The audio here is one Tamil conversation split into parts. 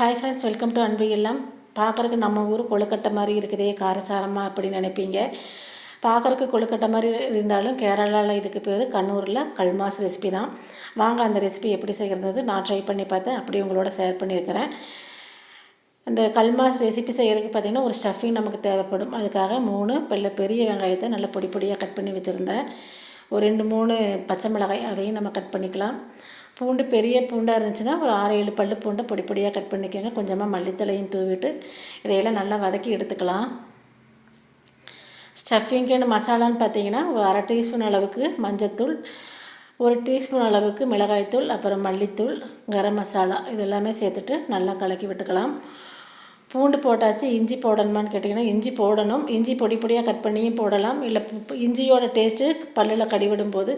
ஹாய் ஃப்ரெண்ட்ஸ் வெல்கம் டு அன்பு இல்லம் பார்க்குறக்கு நம்ம ஊர் கொழுக்கட்டை மாதிரி இருக்குதே காரசாரமாக அப்படின்னு நினைப்பீங்க. பார்க்குறக்கு கொழுக்கட்டை மாதிரி இருந்தாலும் கேரளாவில் இதுக்கு பேர் கண்ணூரில் கல்மாஸ் ரெசிபி தான். வாங்க அந்த ரெசிபி எப்படி செய்கிறது நான் ட்ரை பண்ணி பார்த்தேன். அப்படி உங்களோட ஷேர் பண்ணியிருக்கிறேன். இந்த கல்மாஸ் ரெசிபி செய்கிறதுக்கு பார்த்திங்கன்னா ஒரு ஸ்டஃபிங் நமக்கு தேவைப்படும். அதுக்காக மூணு பெல்ல பெரிய வெங்காயத்தை நல்லா பொடி பொடியாக கட் பண்ணி வச்சுருந்தேன். ஒரு ரெண்டு மூணு பச்சை மிளகாய் அதையும் நம்ம கட் பண்ணிக்கலாம். பூண்டு பெரிய பூண்டாக இருந்துச்சுன்னா ஒரு ஆறு ஏழு பல்லு பூண்டை பொடி பொடியாக கட் பண்ணிக்கோங்க. கொஞ்சமாக மல்லித்தலையும் தூவிட்டு இதையெல்லாம் நல்லா வதக்கி எடுத்துக்கலாம். ஸ்டஃபிங்க்குன்னு மசாலான்னு பார்த்தீங்கன்னா ஒரு அரை டீஸ்பூன் அளவுக்கு மஞ்சத்தூள் ஒரு டீஸ்பூன் அளவுக்கு மிளகாய்த்தூள் அப்புறம் மல்லித்தூள் கரம் மசாலா இது எல்லாமே சேர்த்துட்டு நல்லா கலக்கி விட்டுக்கலாம். பூண்டு போட்டாச்சு இஞ்சி போடணுமான்னு கேட்டிங்கன்னா இஞ்சி போடணும். இஞ்சி பொடி பொடியாக கட் பண்ணியும் போடலாம். இல்லை இஞ்சியோட டேஸ்ட்டு பல்லில் கடிவிடும் போது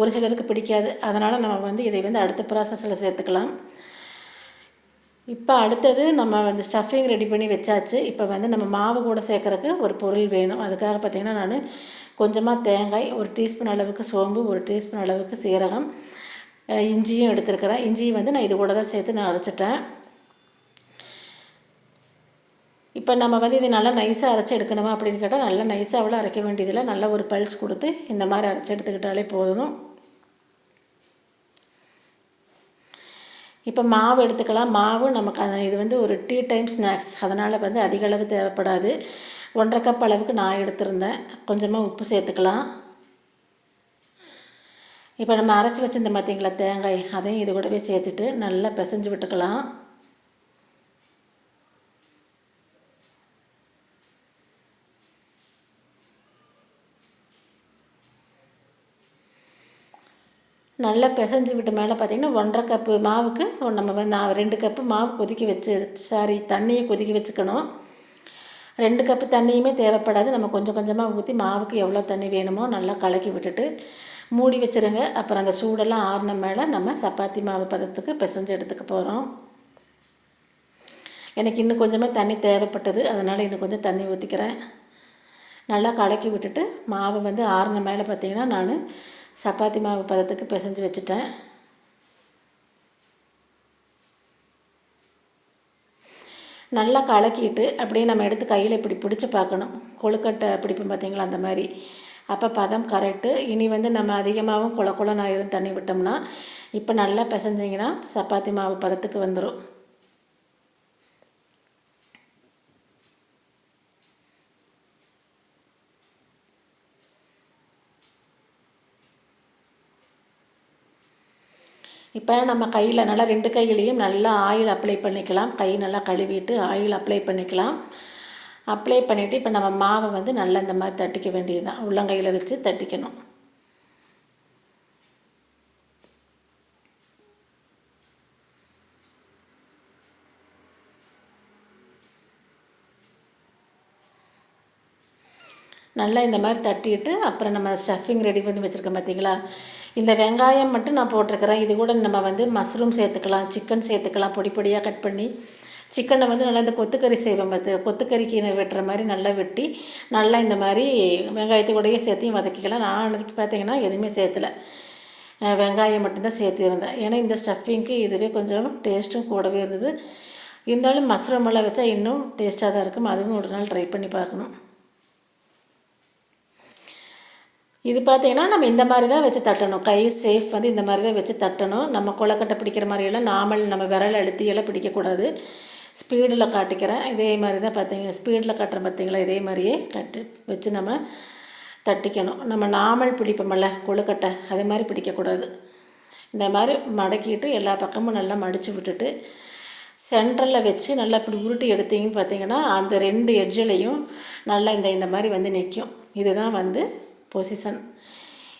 ஒரு சிலருக்கு பிடிக்காது. அதனால் நம்ம வந்து இதை வந்து அடுத்த ப்ராசஸில் சேர்த்துக்கலாம். இப்போ அடுத்தது நம்ம வந்து ஸ்டஃபிங் ரெடி பண்ணி வச்சாச்சு. இப்போ வந்து நம்ம மாவு கூட சேர்க்குறக்கு ஒரு பொருள் வேணும். அதுக்காக பார்த்திங்கன்னா நான் கொஞ்சமாக தேங்காய் ஒரு டீஸ்பூன் அளவுக்கு சோம்பு ஒரு டீஸ்பூன் அளவுக்கு சீரகம் இஞ்சியும் எடுத்துருக்கிறேன். இஞ்சியும் வந்து நான் இது கூட தான் சேர்த்து நான் அரைச்சிட்டேன். இப்போ நம்ம வந்து இது நல்லா நைஸாக அரைச்சி எடுக்கணுமா அப்படின்னு கேட்டால் நல்லா நைஸாக அரைக்க வேண்டியதில்லை. நல்லா ஒரு பல்ஸ் கொடுத்து இந்த மாதிரி அரைச்சி எடுத்துக்கிட்டாலே போதும். இப்போ மாவு எடுத்துக்கலாம். மாவு நமக்கு அது இது வந்து ஒரு டீ டைம் ஸ்நாக்ஸ் அதனால் வந்து அதிக அளவு தேவைப்படாது. ஒன்றரை கப் அளவுக்கு நான் எடுத்திருந்தேன். கொஞ்சமாக உப்பு சேர்த்துக்கலாம். இப்போ நம்ம அரைச்சி வச்சுருந்த பார்த்திங்களா தேங்காய் அதையும் இது கூடவே சேர்த்துட்டு நல்லா பிசைஞ்சு விட்டுக்கலாம். நல்லா பிசைஞ்சு விட்டு மேலே பார்த்திங்கன்னா ஒன்றரை கப்பு மாவுக்கு நம்ம வந்து நான் ரெண்டு கப்பு மாவு கொதிக்க வச்சு சாரி தண்ணியை கொதிக்க வச்சுக்கணும். ரெண்டு கப்பு தண்ணியுமே தேவைப்படாது. நம்ம கொஞ்சம் கொஞ்சமாக ஊற்றி மாவுக்கு எவ்வளோ தண்ணி வேணுமோ நல்லா கலக்கி விட்டுட்டு மூடி வச்சுருங்க. அப்புறம் அந்த சூடெல்லாம் ஆறின மேலே நம்ம சப்பாத்தி மாவு பதத்துக்கு பிசைஞ்சு எடுத்துக்க போகிறோம் எனக்கு இன்னும் கொஞ்சமாக தண்ணி தேவைப்பட்டது. அதனால் இன்னும் கொஞ்சம் தண்ணி ஊற்றிக்கிறேன் நல்லா கலக்கி விட்டுட்டு மாவை வந்து ஆறின மேலே பார்த்திங்கன்னா நான் சப்பாத்தி மாவு பதத்துக்கு பிசைஞ்சு வச்சுட்டேன். நல்லா கலக்கிட்டு அப்படியே நம்ம எடுத்து கையில் இப்படி பிடிச்சி பார்க்கணும். கொழுக்கட்டை பிடிப்போம் பார்த்திங்களா? அந்த மாதிரி. அப்போ பதம் கரெக்டு இனி வந்து நம்ம அதிகமாகவும் குள குளம் ஆயிரும் தண்ணி விட்டோம்னா இப்போ நல்லா பிசைஞ்சிங்கன்னா சப்பாத்தி மாவு பதத்துக்கு வந்துடும் இப்போ நம்ம கையில் நல்லா ரெண்டு கையிலையும் நல்லா ஆயில் அப்ளை பண்ணிக்கலாம். கை நல்லா கழுவிட்டு ஆயில் அப்ளை பண்ணிக்கலாம். அப்ளை பண்ணிவிட்டு இப்போ நம்ம மாவை வந்து நல்லா இந்த மாதிரி தட்டிக்க வேண்டியது தான் உள்ளங்கையில் வச்சு தட்டிக்கணும். நல்லா இந்த மாதிரி தட்டிட்டு அப்புறம் நம்ம ஸ்டஃபிங் ரெடி பண்ணி வச்சுருக்கோம் பார்த்தீங்களா? இந்த வெங்காயம் மட்டும் நான் போட்டிருக்கிறேன். இது கூட நம்ம வந்து மஷ்ரூம் சேர்த்துக்கலாம் சிக்கன் சேர்த்துக்கலாம் பொடி பொடியாக கட் பண்ணி. சிக்கனை வந்து நல்லா இந்த கொத்துக்கறி செய்வேன் பார்த்து. கொத்துக்கறிக்கு வெட்டுற மாதிரி நல்லா வெட்டி நல்லா இந்த மாதிரி வெங்காயத்தை கூடயே சேர்த்தையும் வதக்கிக்கலாம். நான் அன்றைக்கி பார்த்தீங்கன்னா எதுவுமே சேர்த்தலை. வெங்காயம் மட்டும்தான் சேர்த்திருந்தேன். ஏன்னா இந்த ஸ்டஃபிங்க்கு இதுவே கொஞ்சம் டேஸ்ட்டும் கூடவே இருந்தது. இருந்தாலும் மஷ்ரூம் எல்லாம் வச்சா இன்னும் டேஸ்ட்டாக தான் இருக்கும். அதுவும் ஒரு நாள் ட்ரை பண்ணி பார்க்கணும். இது பார்த்திங்கன்னா நம்ம இந்த மாதிரி தான் வச்சு தட்டணும். கை சேஃப் வந்து இந்த மாதிரி தான் வச்சு தட்டணும். நம்ம கொலக்கட்டை பிடிக்கிற மாதிரியெல்லாம் நாமல் நம்ம விரல் அழுத்தியெல்லாம் பிடிக்கக்கூடாது. ஸ்பீடில் காட்டிக்கிறேன். இதே மாதிரி தான் பார்த்தீங்க ஸ்பீடில் கட்டுற பார்த்தீங்களா இதே மாதிரியே கட்டு வச்சு நம்ம தட்டிக்கணும். நம்ம நாமல் பிடிப்போம்ல கொழுக்கட்டை அதே மாதிரி பிடிக்கக்கூடாது. இந்த மாதிரி மடக்கிட்டு எல்லா பக்கமும் நல்லா மடித்து விட்டுட்டு சென்டரில் வச்சு நல்லா இப்படி உருட்டி எடுத்தீங்கன்னு பார்த்தீங்கன்னா அந்த ரெண்டு எட்ஜிலையும் நல்லா இந்த இந்த மாதிரி வந்து நிற்கும் இதுதான் வந்து பொசிஷன்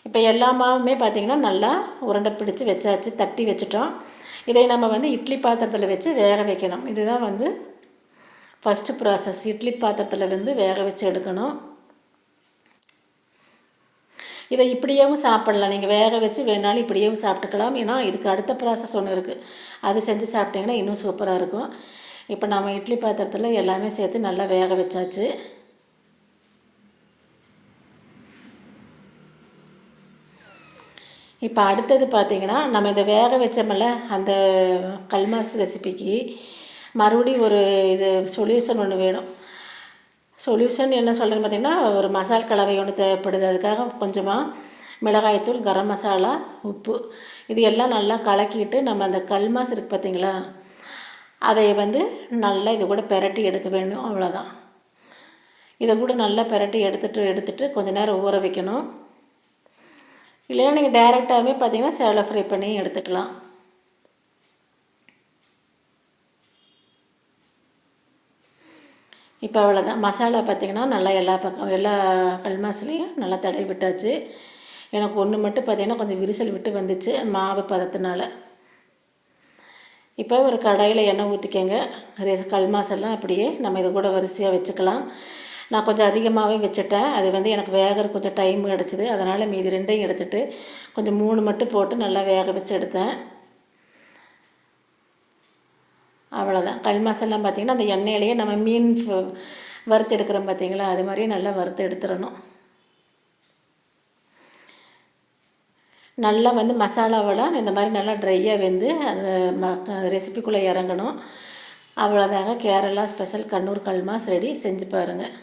இப்போ எல்லா மாவுமே பார்த்திங்கன்னா நல்லா உருண்டை பிடிச்சி வச்சாச்சு தட்டி வச்சுட்டோம். இதை நம்ம வந்து இட்லி பாத்திரத்தில் வச்சு வேக வைக்கணும். இதுதான் வந்து ஃபஸ்ட்டு ப்ராசஸ் இட்லி பாத்திரத்தில் வந்து வேக வச்சு எடுக்கணும். இதை இப்படியேவும் சாப்பிடலாம். நீங்கள் வேக வச்சு வேணாலும் இப்படியேவும் சாப்பிட்டுக்கலாம். ஏன்னா இதுக்கு அடுத்த ப்ராசஸ் ஒன்று இருக்குது அது செஞ்சு சாப்பிட்டிங்கன்னா இன்னும் சூப்பராக இருக்கும். இப்போ நம்ம இட்லி பாத்திரத்தில் எல்லாமே சேர்த்து நல்லா வேக வச்சாச்சு. இப்போ அடுத்தது பார்த்திங்கன்னா நம்ம இந்த வேக வச்சோமில்ல அந்த கல்மாஸ் ரெசிபிக்கு மறுபடியும் ஒரு இது சொல்யூஷன் ஒன்று வேணும். சொல்யூஷன் என்ன சொல்கிறேன்னு பார்த்திங்கன்னா ஒரு மசால் கலவை ஒன்று தேவைப்படுது. அதுக்காக கொஞ்சமாக மிளகாய்த்தூள் கரம் மசாலா உப்பு இது எல்லாம் நல்லா கலக்கிட்டு நம்ம அந்த கல்மாஸ் இருக்குது பார்த்தீங்களா அதை வந்து நல்லா இது கூட பெரட்டி எடுக்க வேணும் அவ்வளோதான் இதை கூட நல்லா பெரட்டி எடுத்துகிட்டு எடுத்துகிட்டு கொஞ்ச நேரம் ஊற வைக்கணும். இல்லைன்னா நீங்கள் டைரெக்டாகவே பார்த்தீங்கன்னா சேலை ஃப்ரை பண்ணி எடுத்துக்கலாம். இப்போ அவ்வளோதான் மசாலா பார்த்திங்கன்னா நல்லா எல்லா பக்கம் எல்லா கல்மாசிலையும் நல்லா தடவி விட்டாச்சு. எனக்கு ஒன்று மட்டும் பார்த்திங்கன்னா கொஞ்சம் விரிசல் விட்டு வந்துச்சு மாவு பதத்தினால. இப்போ ஒரு கடாயில் எண்ணெய் ஊற்றிக்கங்க கல்மாசெல்லாம் அப்படியே நம்ம இது கூட வரிசையாக வச்சுக்கலாம். நான் கொஞ்சம் அதிகமாகவே வச்சுட்டேன். அது வந்து எனக்கு வேகிற கொஞ்சம் டைம் கிடச்சிது. அதனால் மீதி ரெண்டையும் எடுத்துகிட்டு கொஞ்சம் மூணு மட்டும் போட்டு நல்லா வேக வச்சு எடுத்தேன். அவ்வளோதான் கல் மசாலாம் பார்த்திங்கன்னா அந்த எண்ணெயிலேயே நம்ம மீன் வறுத்து எடுக்கிறோம் பார்த்திங்களா அது மாதிரியே நல்லா வறுத்து எடுத்துடணும். நல்லா வந்து மசாலாவெல்லாம் இந்த மாதிரி நல்லா ட்ரையாக வெந்து அந்த ம ரெசிபிக்குள்ளே இறங்கணும். அவ்வளோதாங்க கேரளா ஸ்பெஷல் கண்ணூர் கல்மாஸ் ரெடி செஞ்சு பாருங்கள்